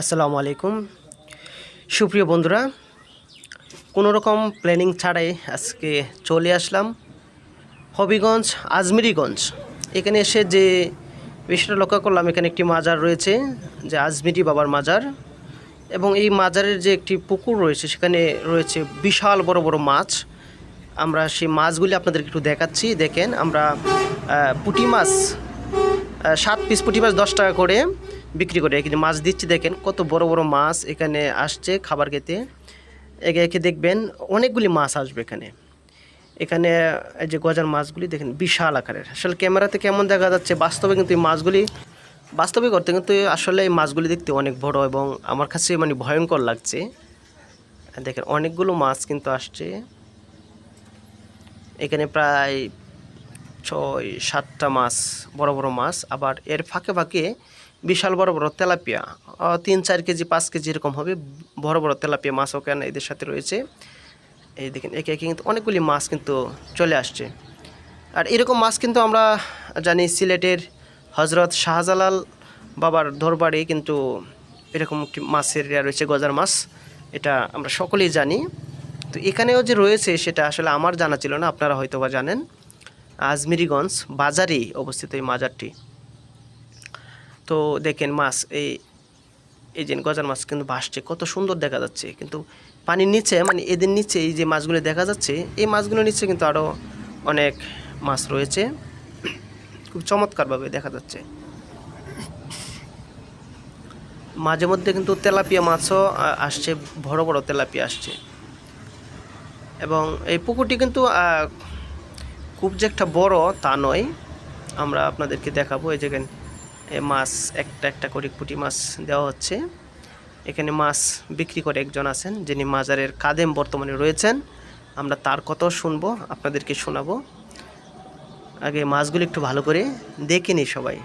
আসসালামু আলাইকুম সুপ্রিয় বন্ধুরা কোনো রকম প্ল্যানিং ছাড়াই আজকে চলে আসলাম হবিগঞ্জ, আজমিরিগঞ্জ। এখানে এসে যে বিষয়টা লক্ষ্য করলাম, এখানে একটি মাজার রয়েছে, যে আজমিরি বাবার মাজার। এবং এই মাজারের যে একটি পুকুর রয়েছে, সেখানে রয়েছে বিশাল বড় বড় মাছ। আমরা সেই মাছগুলি আপনাদেরকে একটু দেখাচ্ছি। দেখেন, আমরা পুঁটি মাছ সাত পিস পুঁটি মাছ দশ টাকা করে বিক্রি করে কিন্তু মাছ দিচ্ছি, দেখেন কত বড় বড় মাছ এখানে আসছে খাবার খেতে। একে একে দেখবেন অনেকগুলি মাছ আসবে এখানে। এখানে এই যে গজার মাছগুলি দেখেন বিশাল আকারের। আসলে ক্যামেরাতে কেমন দেখা যাচ্ছে, বাস্তবে কিন্তু এই মাছগুলি, বাস্তবে করতে কিন্তু আসলে এই মাছগুলি দেখতে অনেক বড় এবং আমার কাছে মানে ভয়ঙ্কর লাগছে। দেখেন অনেকগুলো মাছ কিন্তু আসছে। এখানে প্রায় ছয়, সাতটা মাছ, বড় বড় মাছ। আবার এর ফাঁকে ফাঁকে বিশাল বড় বড় তেলাপিয়া তিন, চার কেজি, পাঁচ কেজি এরকম হবে। বড় বড় তেলাপিয়া মাছ কেন এদের সাথে রয়েছে। এই দেখেন, একে একে কিন্তু অনেকগুলি মাছ কিন্তু চলে আসছে। আর এরকম মাছ কিন্তু আমরা জানি সিলেটের হজরত শাহজালাল বাবার দরবারে কিন্তু এরকম একটি মাছের রয়েছে, গজার মাছ। এটা আমরা সকলেই জানি। তো এখানেও যে রয়েছে সেটা আসলে আমার জানা ছিল না, আপনারা হয়তো বা জানেন। আজমিরিগঞ্জ বাজারেই অবস্থিত এই মাজারটি। তো দেখেন মাছ, এই এই যে গজার মাছ কিন্তু ভাসছে, কত সুন্দর দেখা যাচ্ছে। কিন্তু পানির নিচে মানে এদের নিচে এই যে মাছগুলো দেখা যাচ্ছে, এই মাছগুলোর নিচে কিন্তু আরও অনেক মাছ রয়েছে। খুব চমৎকারভাবে দেখা যাচ্ছে। মাঝে মধ্যে কিন্তু তেলাপিয়া মাছও আসছে, বড় বড় তেলাপিয়া আসছে। এবং এই পুকুরটি কিন্তু খুব যে একটা বড় তা নয়। আমরা আপনাদেরকে দেখাবো, এই যেখানে এ মাছ, একটা একটা করে পুঁটি মাছ দেওয়া হচ্ছে। এখানে মাছ বিক্রি করে একজন আছেন, যিনি মাজারের কাদেম বর্তমানে রয়েছেন। আমরা তার কথাও শুনব, আপনাদেরকে শোনাবো। আগে মাছগুলি একটু ভালো করে দেখে নিই সবাই।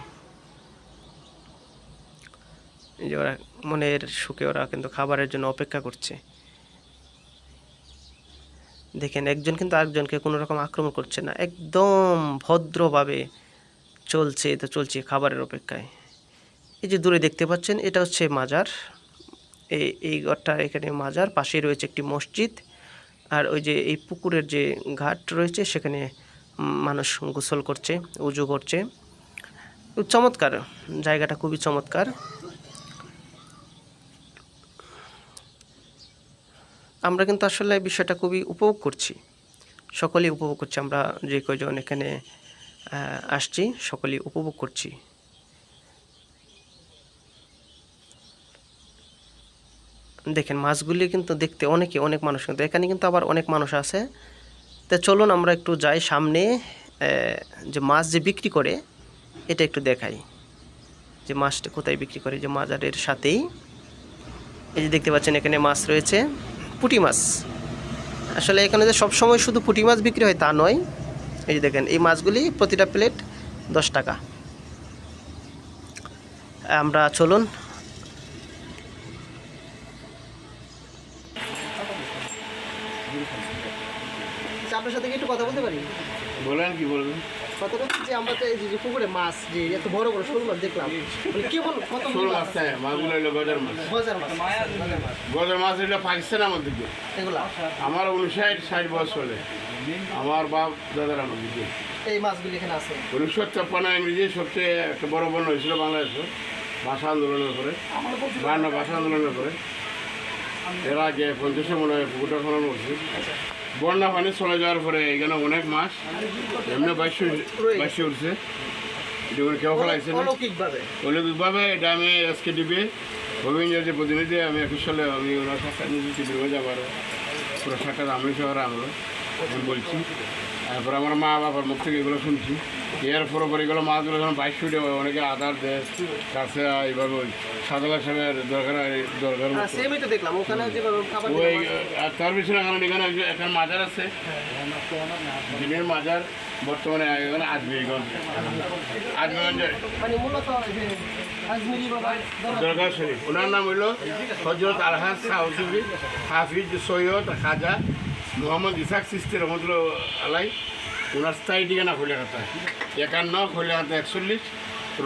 যে ওরা মনের সুখে ওরা কিন্তু খাবারের জন্য অপেক্ষা করছে। দেখেন, একজন কিন্তু আরেকজনকে কোনো রকম আক্রমণ করছে না, একদম ভদ্রভাবে চলছে তো চলছে খাবারের অপেক্ষায়। এই যে দূরে দেখতে পাচ্ছেন, এটা হচ্ছে মাজার। এই এই ঘরটা এখানে মাজার পাশেই রয়েছে একটি মসজিদ, আর ওই যে এই পুকুরের যে ঘাট রয়েছে, সেখানে মানুষ গোসল করছে, উজু করছে। চমৎকার, জায়গাটা খুবই চমৎকার। আমরা কিন্তু আসলে বিষয়টা খুবই উপভোগ করছি। সকলেই উপভোগ করছি, আমরা যে কয়জন এখানে আসছি, সকলেই উপভোগ করছি। দেখেন, মাছগুলি কিন্তু দেখতে অনেকে অনেক মানুষ কিন্তু, এখানে কিন্তু আবার অনেক মানুষ আছে। তা চলুন আমরা একটু যাই সামনে যে মাছ যে বিক্রি করে, এটা একটু দেখাই। যে মাছটা কোথায় বিক্রি করে, যে মাজারের সাথেই। এই যে দেখতে পাচ্ছেন, এখানে মাছ রয়েছে। পুঁটি মাছ। আসলে এখানে যে সব সময় শুধু পুঁটি মাছ বিক্রি হয় তা নয় এই যে দেখেন এই মাছগুলি প্রতিটা প্লেট দশ টাকা। আমরা চলুন। আপনার সাথে কি একটু কথা বলতে পারি? বলেন কি বলবেন? যে আমরা তো এই যে পুকুরে মাছ যে এত বড় বড় শোল মাছ দেখলাম মানে কেবল কত শোল মাছ? মাছগুলো হলো গজার মাছ। গজার মাছ। হলো পাকিস্তান আমার দিকে। এগুলা? আমার উনষাট ষাট বছর। আমার বাপ দাদার আমার দিকে। এই মাছগুলি এখানে আছে? উনিশশো ছাপ্পান্ন ইংরেজি সবচেয়ে একটা বড় বন্য হয়েছিল বাংলাদেশে। ভাষা আন্দোলনের করে বান্ন ভাষা আন্দোলনের করে এর আগে পঞ্চাশে মনে হয় পুকুরটা খনন করছি বন্যা পানি চলে যাওয়ার পরে এখানে অনেক মাছ এমনি বাইশে বাইশে উঠছে। এগুলো কেউ ফেলাইছে না। অলৌকিকভাবে। এটা আমি আজকে দিবে। রবীন্দ্র যে প্রতিনিধি আমি একুশ সালে আমি ওনার সাক্ষাৎ নিজে টিভির মধ্যে আবার পুরো সাক্ষাৎ আমি শহরে আনলো আমি বলছি। তারপর আমার মা বাবার মুখ থেকে এগুলো শুনছি। এর পরে এগুলো মাছগুলো যখন বাইশ ফুটে অনেকে আধার দেয়। কাছে এইভাবে ওই সাদালা সাহেবের দরকার দরকার খাবার ওই তার পিছনে এখানে এখানে একজন- একটা মাজার আছে। দিনের মাজার বর্তমানে এখানে আজমিরগঞ্জ। আজমিরগঞ্জে। মানে দরগা শরীফ। ওনার নাম হইল হজরত আলহাজ সাহসুফি হাফিজ সৈয়দ খাজা মোহাম্মদ ইসাক সিস্তি রহমতুল্লাহ আলাই ওনার স্থায়ী ঠিকানা খোলাঘাতা একান্ন খোলাঘাতা একচল্লিশ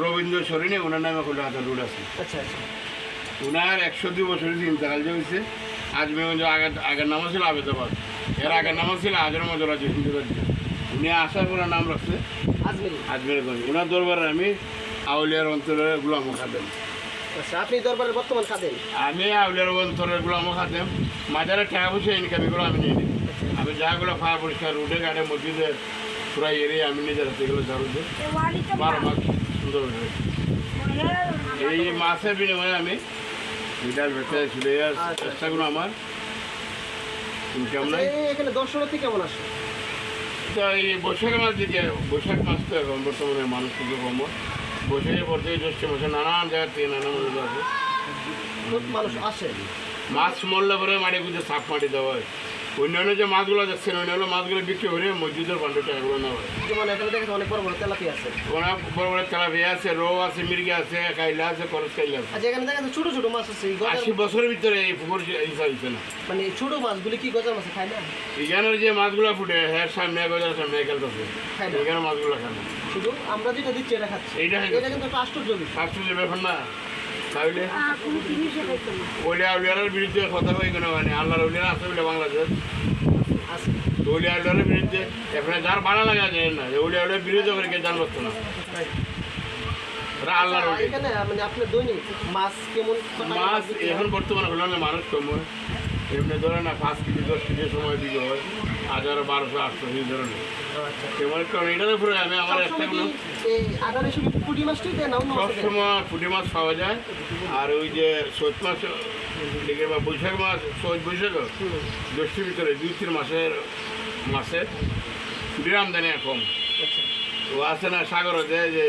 রবীন্দ্র সরিনে ওনার নামে খোলাঘাতা রোড আছে। আচ্ছা আচ্ছা। ওনার একশো দুই বছরের ইন্তেকাল হয়েছে আজমিরগঞ্জ আগের আগের নাম ছিল আবেদাবাদ। এর আগের নাম ছিল আজর মজরা হিন্দু রাজ্য। উনি আসার পরে নাম রাখছে আজমিরি আজমিরগঞ্জ। ওনার দরবারে আমি আউলিয়ার অঞ্চলের গুলাম খাদেম আচ্ছা আপনি দরবারে বর্তমান কাঁদেন আমি মাজারে টাকা পয়সা ইনকাম এগুলো আমি নিয়ে নিই। আমি যাগুলো ফায়ার পরিষ্কার রুটে গাড়ে মসজিদে পুরা এরিয়া আমি নিজের হাতে এগুলো ঝাড়ু দিই। বারো মাস সুন্দর এই মাসের বিনিময়ে আমি বিড়াল বেঁচে ছিল চেষ্টাগুলো আমার ইনকাম নাই। এখানে দর্শনার্থী কেমন আসে? তো এই বৈশাখ মাস দিকে বৈশাখ মাস তো এখন বর্তমানে মানুষ খুবই কম। পর থেকে জ্যৈষ্ঠ মাসে নানান জায়গা থেকে নানান মানুষ আছে মানুষ আসে? মাছ মরলে পরে মাটি বুঝে সাপ মাটি দেওয়া হয়। অন্যান্য যে মাছগুলো দেখছেন অন্যান্য মাছগুলো বিক্রি করে মসজিদের পান্ডে টাকাগুলো নেওয়া হয়। যেমন এখানে দেখেন অনেক বড় বড় তেলাপি আছে। অনেক বড় বড় তেলাপিয়া আছে রৌ আছে মির্গি আছে কাইলা আছে করস কাইলা আছে। আচ্ছা এখানে দেখেন ছোট ছোট মাছ আছে আশি বছরের ভিতরে এই পুকুর হিসাব না। মানে ছোট মাছগুলি কি গজার মাছ খায় না? এখানের যে মাছগুলো ফুটে হ্যাঁ সামনে গজার সামনে খেলতেছে। এখানে মাছগুলো খায় না। শুধু আমরা যেটা দিচ্ছি এটা খাচ্ছি। খাই এটা কিন্তু একটা আশ্চর্য বিষয় শাস্ত্র ব্যাপার না। তাহলে? ওলিয়া উলিয়ার বিরুদ্ধে কথা কই কেন মানে? আল্লাহর উলিয়ার আছে বলে বাংলাদেশ ওলিয়া উলিয়ার বিরুদ্ধে এখানে যার ভাড়া লাগা যায় না যে ওলিয়া উলিয়ার বিরুদ্ধে করে কে জান বসতো না? আল্লাহর আচ্ছা, এখানে মানে আপনার দৈনিক মাছ কেমন মাছ এখন বর্তমানে হলো না মানুষ কম এমনি ধরে না পাঁচ কেজি দশ কেজি সময় দিকে হয়। হাজার বারোশো আটশো এই ধরনের। আচ্ছা। আমি আমার একটা সবসময় পুঁটি মাছ পাওয়া যায়। আর ওই যে চৈত মাছ দিকে বা বৈশাখ মাছ চৈত বৈশাখ হুম। জ্যৈষ্ঠের ভিতরে দুই তিন মাসের মাসের পুঁটির আমদানি কম। আচ্ছা। ও আছে না সাগর যে